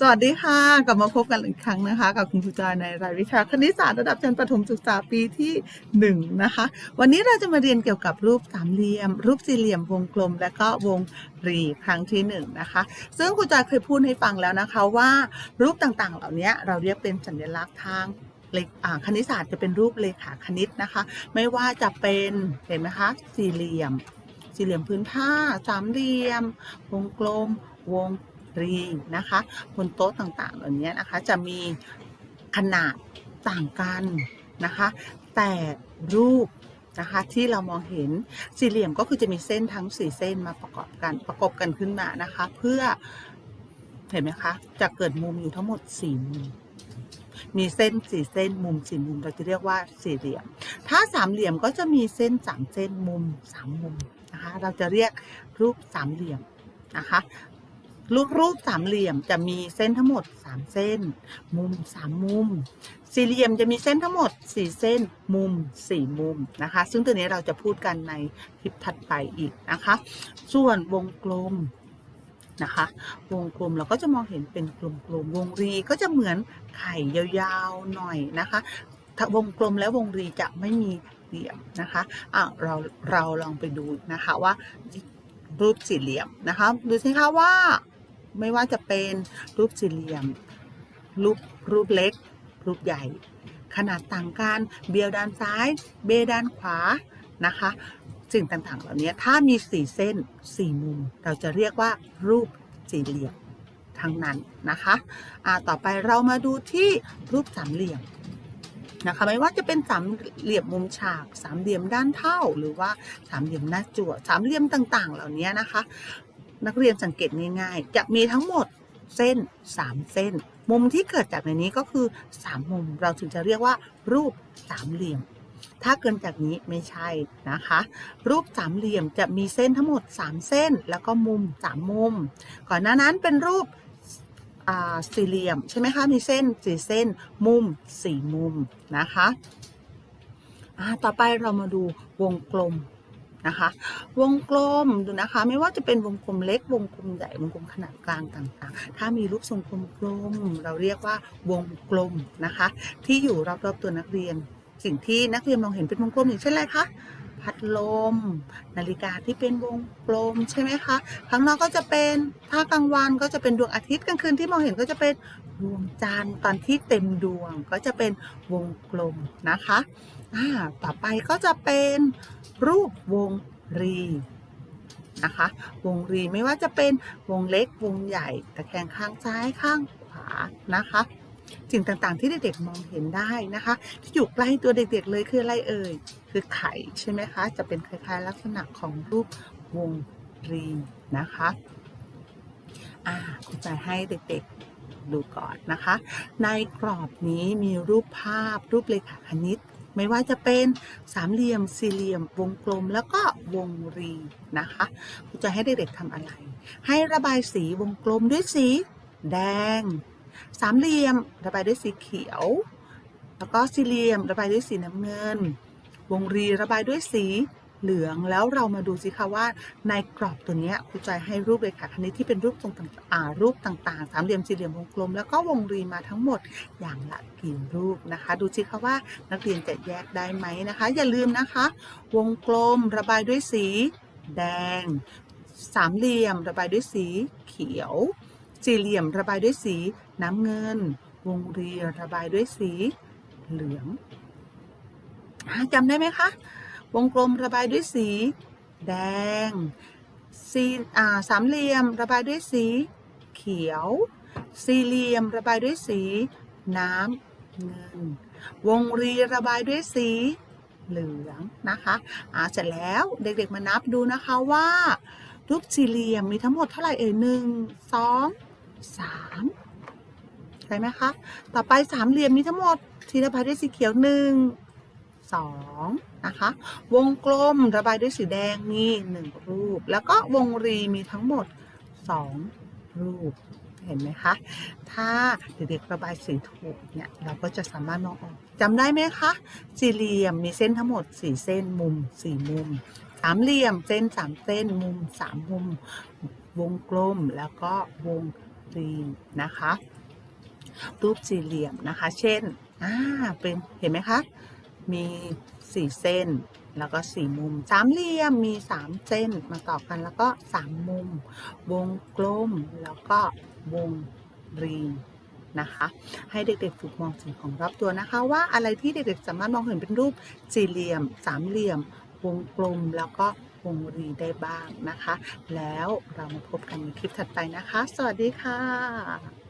สวัสดีค่ะ กลับมาพบกันอีกครั้งนะคะ กับคุณครูจอยในรายวิชาคณิตศาสตร์ระดับชั้นประถมศึกษาปีที่หนึ่งนะคะ วันนี้เราจะมาเรียนเกี่ยวกับรูปสามเหลี่ยม รูปสี่เหลี่ยมวงกลม และก็วงรีครั้งที่หนึ่งนะคะ ซึ่งครูจอยเคยพูดให้ฟังแล้วนะคะว่า รูปต่างๆ เหล่านี้เราเรียกเป็นสัญลักษณ์ทางคณิตศาสตร์จะเป็นรูปเลขาคณิตนะคะ ไม่ว่าจะเป็นเห็นไหมคะสี่เหลี่ยม สี่เหลี่ยมพื้นผ้า สามเหลี่ยม วงกลม วง รีนะคะบนโต๊ะต่างๆเหล่านี้นะคะจะมีขนาดต่างกันนะคะ แต่รูปนะคะที่เรามองเห็นสี่เหลี่ยมก็คือจะมีเส้นทั้งสี่เส้นมาประกอบกันประกบกันขึ้นมานะคะ เพื่อเห็นไหมคะจะเกิดมุมอยู่ทั้งหมดสี่มุมมีเส้นสี่เส้นมุมสี่มุมเราจะเรียกว่าสี่เหลี่ยม ถ้าสามเหลี่ยมก็จะมีเส้นสามเส้นมุมสามมุมนะคะ เราจะเรียกรูปสามเหลี่ยมนะคะ รูปรูปสามเหลี่ยมจะมีเส้นทั้งหมดสามเส้น มุมสามมุม สี่เหลี่ยมจะมีเส้นทั้งหมดสี่เส้น มุมสี่มุมนะคะ ซึ่งตัวนี้เราจะพูดกันในคลิปถัดไปอีกนะคะ ส่วนวงกลมนะคะ วงกลมเราก็จะมองเห็นเป็นกลมๆวงรีก็จะเหมือนไข่ยาวๆหน่อยนะคะถ้าวงกลมและวงรีจะไม่มีเหลี่ยมนะคะอะเราเราลองไปดูนะคะว่ารูปสี่เหลี่ยมนะคะ ดูสิคะว่า ไม่ว่าจะเป็นรูปสี่เหลี่ยม รูปรูปเล็ก รูปใหญ่ ขนาดต่างกัน เบียวด้านซ้าย เบด้านขวานะคะสิ่งต่างๆ เหล่านี้ถ้ามีสี่เส้นสี่มุม เราจะเรียกว่ารูปสี่เหลี่ยมทั้งนั้นนะคะอ่าต่อไปเรามาดูที่รูปสามเหลี่ยมนะคะไม่ว่าจะเป็นสามเหลี่ยมมุมฉากสามเหลี่ยมด้านเท่า หรือว่าสามเหลี่ยมหน้าจั่วสามเหลี่ยมต่างๆ เหล่านี้นะคะ นักเรียนสังเกตง่ายๆ จะมีทั้งหมดเส้น 3 เส้น มุมที่เกิดจากในนี้ก็คือ 3 มุม เราถึงจะเรียกว่า รูปสามเหลี่ยม ถ้าเกินจากนี้ไม่ใช่นะคะ รูปสามเหลี่ยมจะมีเส้นทั้งหมด 3 เส้น แล้วก็มุม 3 มุม ก่อนหน้านั้นเป็นรูปสี่เหลี่ยมใช่ไหมคะ มีเส้นสี่เส้น มุมสี่มุมนะคะอ่าต่อไปเรามาดูวงกลม นะคะ วงกลมดูนะคะ ไม่ว่าจะเป็นวงกลมเล็ก วงกลมใหญ่ วงกลมขนาดกลางต่างๆ ถ้ามีรูปทรงกลมๆเราเรียกว่าวงกลมนะคะ ที่อยู่รอบๆตัวนักเรียน สิ่งที่นักเรียนมองเห็นเป็นวงกลมอย่างเช่นอะไรคะ พัดลม นาฬิกาที่เป็นวงกลมใช่ไหมคะข้างนอกก็จะเป็นถ้ากลางวันก็จะเป็นดวงอาทิตย์กลางคืนที่มองเห็นก็จะเป็นดวงจันทร์ตอนที่เต็มดวงก็จะเป็นวงกลมนะคะอ่าต่อไปก็จะเป็นรูปวงรีนะคะวงรีไม่ว่าจะเป็นวงเล็กวงใหญ่ตะแคงข้างซ้ายข้างขวานะคะ สิ่งต่างๆ ที่เด็กๆมองเห็นได้นะคะ ที่อยู่ใกล้ตัวเด็กๆเลยคืออะไรเอ่ย คือไข่ใช่ไหมคะ จะเป็นคล้ายๆลักษณะของรูปวงรีนะคะอ่าคุณจะให้เด็กๆดูก่อนนะคะ ในกรอบนี้มีรูปภาพรูปเลขาคณิต ไม่ว่าจะเป็นสามเหลี่ยม สี่เหลี่ยม วงกลมแล้วก็วงรีนะคะคุณจะให้เด็กๆทำอะไร ให้ระบายสีวงกลมด้วยสี แดง สามเหลี่ยมระบายด้วยสีเขียว แล้วก็สี่เหลี่ยมระบายด้วยสีน้ำเงิน วงรีระบายด้วยสีเหลืองแล้วเรามาดูสิคะว่าในกรอบตัวนี้ครูจอยให้รูปเลยค่ะคณิตที่เป็นรูปตรงต่างอ่ารูปต่างๆ สามเหลี่ยมสี่เหลี่ยมวงกลม แล้วก็วงรีมาทั้งหมดอย่างละกี่รูปนะคะ ดูสิคะว่านักเรียนจะแยกได้ไหมนะคะ อย่าลืมนะคะ วงกลมระบายด้วยสีแดง สามเหลี่ยมระบายด้วยสีเขียว สี่เหลี่ยมระบายด้วยสีน้ำเงิน วงรีระบายด้วยสีเหลืองจำได้ไหมคะ วงกลมระบายด้วยสีแดงสี่สามเหลี่ยมระบายด้วยสีเขียว สี่เหลี่ยมระบายด้วยสีน้ำเงิน วงรีระบายด้วยสีเหลืองนะคะอ่าเสร็จแล้วเด็กๆมานับดูนะคะว่ารูปสี่เหลี่ยมมีทั้งหมดเท่าไหร่เอ่ยหนึ่งสอง สามใช่ไหมคะ ต่อไปสามเหลี่ยมมีทั้งหมดที่ระบายด้วยสีเขียวหนึ่งสองนะคะ วงกลมระบายด้วยสีแดงมีหนึ่งรูป แล้วก็วงรีมีทั้งหมดสองรูปเห็นไหมคะ ถ้าเด็กๆระบายสีถูกเนี่ยเราก็จะสามารถมองออกจำได้ไหมคะ สี่เหลี่ยมมีเส้นทั้งหมดสี่เส้นมุมสี่มุม สามเหลี่ยมเส้นสามเส้นมุมสามมุม วงกลมแล้วก็วง รีมนะคะ รูปสี่เหลี่ยมนะคะ เช่นอ่าเป็นเห็นไหมคะมีสี่เส้นแล้วก็สี่มุมสามเหลี่ยมมีสามเส้นมาต่อกันแล้วก็สามมุม วงกลมแล้วก็วงรีมนะคะ ให้เด็กๆฝึกมองสิ่งของรอบตัวนะคะ ว่าอะไรที่เด็กๆสามารถมองเห็นเป็นรูปสี่เหลี่ยม สามเหลี่ยม วงกลมแล้วก็ วงรีได้บ้างนะคะ แล้วเรามาพบกันในคลิปถัดไปนะคะ สวัสดีค่ะ